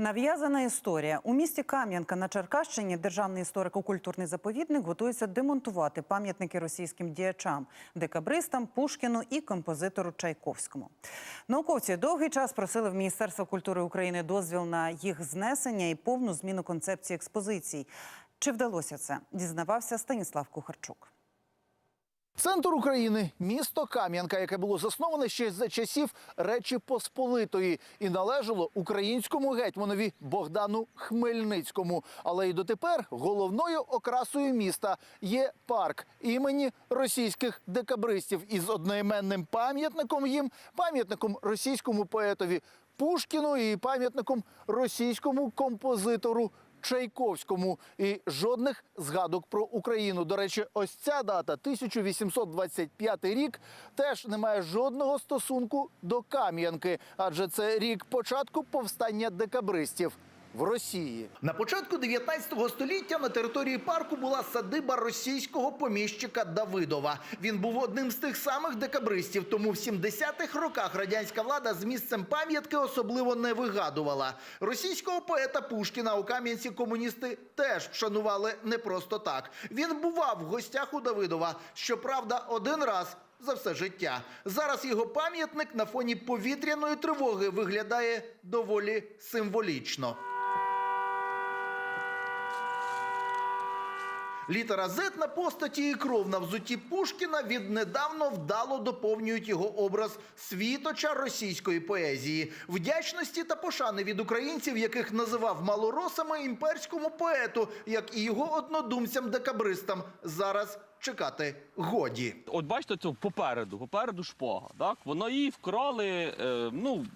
Нав'язана історія у місті Кам'янка на Черкащині державний історико-культурний заповідник готується демонтувати пам'ятники російським діячам, декабристам, Пушкіну і композитору Чайковському. Науковці довгий час просили в Міністерство культури України дозвіл на їх знесення і повну зміну концепції експозицій. Чи вдалося це? Дізнавався Станіслав Кухарчук. Центр України місто Кам'янка, яке було засноване ще за часів Речі Посполитої і належало українському гетьманові Богдану Хмельницькому. Але й дотепер головною окрасою міста є парк імені російських декабристів із одноіменним пам'ятником їм, пам'ятником російському поетові Пушкіну і пам'ятником російському композитору Чайковському і жодних згадок про Україну. До речі, ось ця дата 1825 рік теж не має жодного стосунку до Кам'янки, адже це рік початку повстання декабристів. В Росії на початку 19 століття на території парку була садиба російського поміщика Давидова. Він був одним з тих самих декабристів, тому в 70-х роках радянська влада з місцем пам'ятки особливо не вигадувала. Російського поета Пушкіна у Кам'янці комуністи теж вшанували не просто так. Він бував в гостях у Давидова, щоправда, один раз. За все життя зараз його пам'ятник на фоні повітряної тривоги виглядає доволі символічно. Літера Z на постаті і кров на взуті Пушкіна віднедавно вдало доповнюють його образ світоча російської поезії, вдячності та пошани від українців, яких називав малоросами імперському поету, як і його однодумцям декабристам. Зараз чекати годі. От бачите, це попереду, попереду шпага. Так? Воно її вкрали. Е, ну,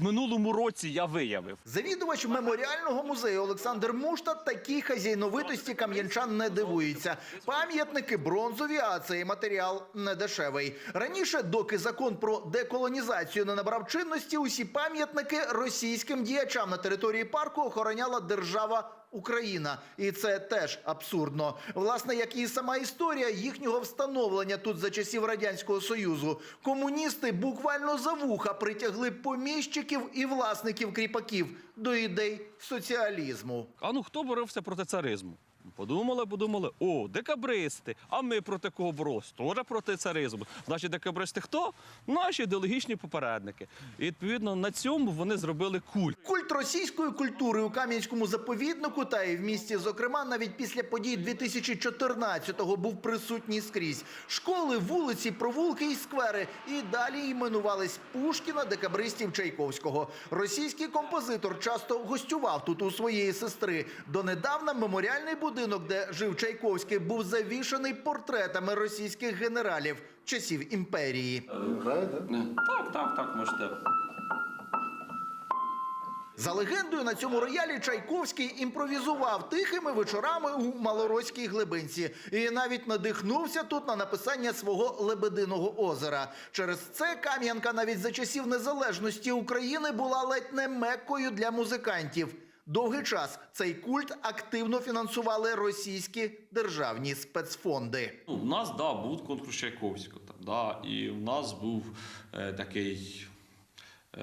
в минулому році я виявив. Завідувач меморіального музею Олександр Мушта такій хазяйновитості кам'янчан не дивується. Пам'ятники бронзові, а цей матеріал не дешевий. Раніше, доки закон про деколонізацію не набрав чинності, усі пам'ятники російським діячам на території парку охороняла держава. Україна, і це теж абсурдно. Власне, як і сама історія їхнього встановлення тут за часів радянського союзу. Комуністи буквально за вуха притягли поміщиків і власників кріпаків до ідей соціалізму. А ну хто боровся проти царизму? Подумали, подумали, о, декабристи. А ми проти кого боролися? Теж проти царизму. Значить, декабристи хто? Наші ідеологічні попередники. І відповідно на цьому вони зробили культ. Культ російської культури у Кам'янському заповіднику та і в місті, зокрема, навіть після подій 2014-го був присутній скрізь. Школи, вулиці, провулки і сквери і далі іменувались Пушкіна, декабристів Чайковського. Російський композитор часто гостював тут у своєї сестри. Донедавна меморіальний будинок, де жив Чайковський, був завішаний портретами російських генералів часів імперії. Так, так, так, можете. За легендою, на цьому роялі Чайковський імпровізував тихими вечорами у малоросській глибинці і навіть надихнувся тут на написання свого лебединого озера. Через це Кам'янка навіть за часів незалежності України була ледь не меккою для музикантів. Довгий час цей культ активно фінансували російські державні спецфонди. Ну, у нас да, був конкурс Чайковського. Там, да, і у нас був е, такий. Е,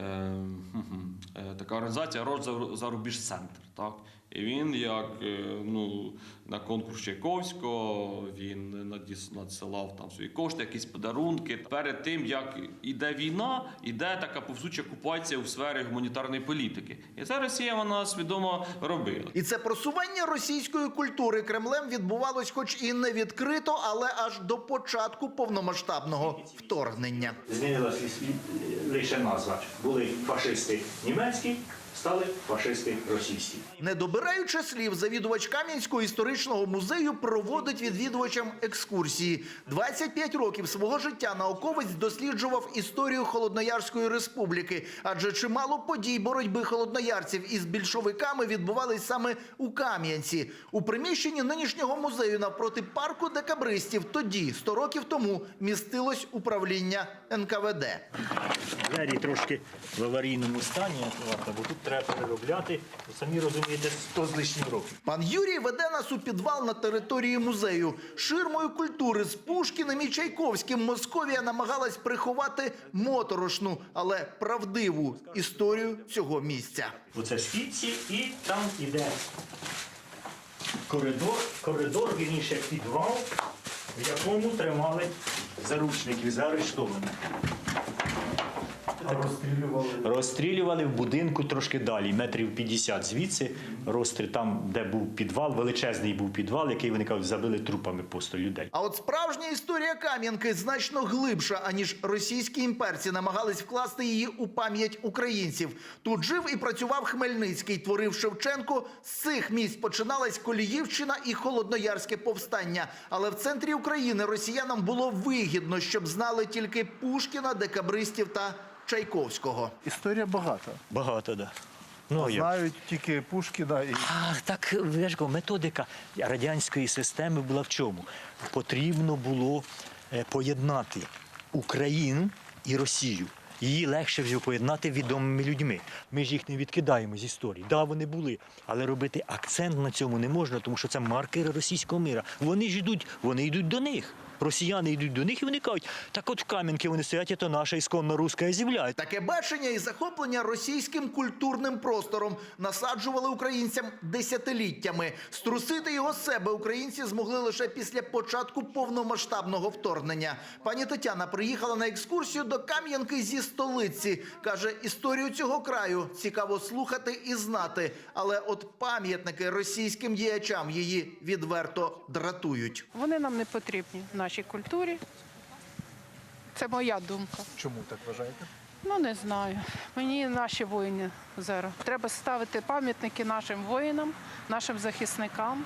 хм-хм, е, така організація Рош Зарубіж Центр. Так? І він, як е, ну, на конкурс Чайковського, він надіс, надсилав там свої кошти, якісь подарунки. Перед тим, як іде війна, іде така повсуча окупація у сфері гуманітарної політики. І це Росія вона свідомо робила. І це просування російської культури Кремлем відбувалось, хоч і не відкрито, але аж до початку повномасштабного вторгнення. Змінилася лише назва. Були фашисти німецькі, стали фашисти російські. Не добираючи слів, завідувач Кам'янського історичного музею проводить відвідувачам екскурсії. 25 років свого життя науковець досліджував історію Холодноярської республіки, адже чимало подій боротьби холодноярців із більшовиками відбувались саме у Кам'янці. У приміщенні нинішнього музею навпроти парку декабристів тоді, 100 років тому, містилось управління НКВД. Двері трошки в аварійному стані, бо тут треба переробляти. Самі розумієте, 100 з лишнім років. Пан Юрій веде нас у підвал на території музею. Ширмою культури з Пушкіним і Чайковським Московія намагалась приховати моторошну, але правдиву історію цього місця. Оце східці і там іде коридор, коридор, вірніше підвал, в якому тримали заручників, заарештованих. Розстрілювали. Розстрілювали в будинку трошки далі, метрів 50 звідси. Розстріл там, де був підвал, величезний був підвал, який вони кажуть, забили трупами просто людей. А от справжня історія Кам'янки значно глибша, аніж російські імперці намагались вкласти її у пам'ять українців. Тут жив і працював Хмельницький, творив Шевченко. З цих місць починалась Коліївщина і Холодноярське повстання. Але в центрі України росіянам було вигідно, щоб знали тільки Пушкіна, декабристів та Чайковського. Історія багата. Багато, так. Да. Ну? Знають тільки Пушкіна і А, так я ж кажу, методика радянської системи була в чому? Потрібно було е, поєднати Україну і Росію. Її легше вже поєднати відомими людьми. Ми ж їх не відкидаємо з історії. Да, вони були, але робити акцент на цьому не можна, тому що це маркери російського мира. Вони ж йдуть, вони йдуть до них. Росіяни йдуть до них і вони кажуть, так от в Кам'янки вони стоять, це наша ісконно руська земля. Таке бачення і захоплення російським культурним простором насаджували українцям десятиліттями. Струсити його з себе українці змогли лише після початку повномасштабного вторгнення. Пані Тетяна приїхала на екскурсію до Кам'янки зі столиці. каже, історію цього краю цікаво слухати і знати. Але от пам'ятники російським діячам її відверто дратують. Вони нам не потрібні в нашій культурі. Це моя думка. чому так вважаєте? Ну не знаю. Мені наші воїни зараз. Треба ставити пам'ятники нашим воїнам, нашим захисникам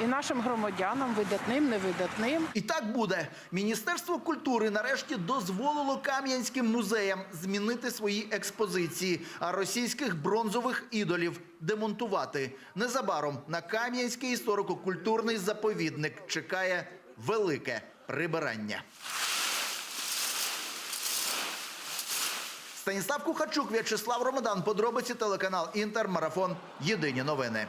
і нашим громадянам, видатним, невидатним. І так буде. Міністерство культури нарешті дозволило кам'янським музеям змінити свої експозиції, а російських бронзових ідолів демонтувати. Незабаром на Кам'янський історико-культурний заповідник чекає велике прибирання. Станіслав Кухачук, В'ячеслав Ромадан. Подробиці телеканал Інтер. Марафон. Єдині новини.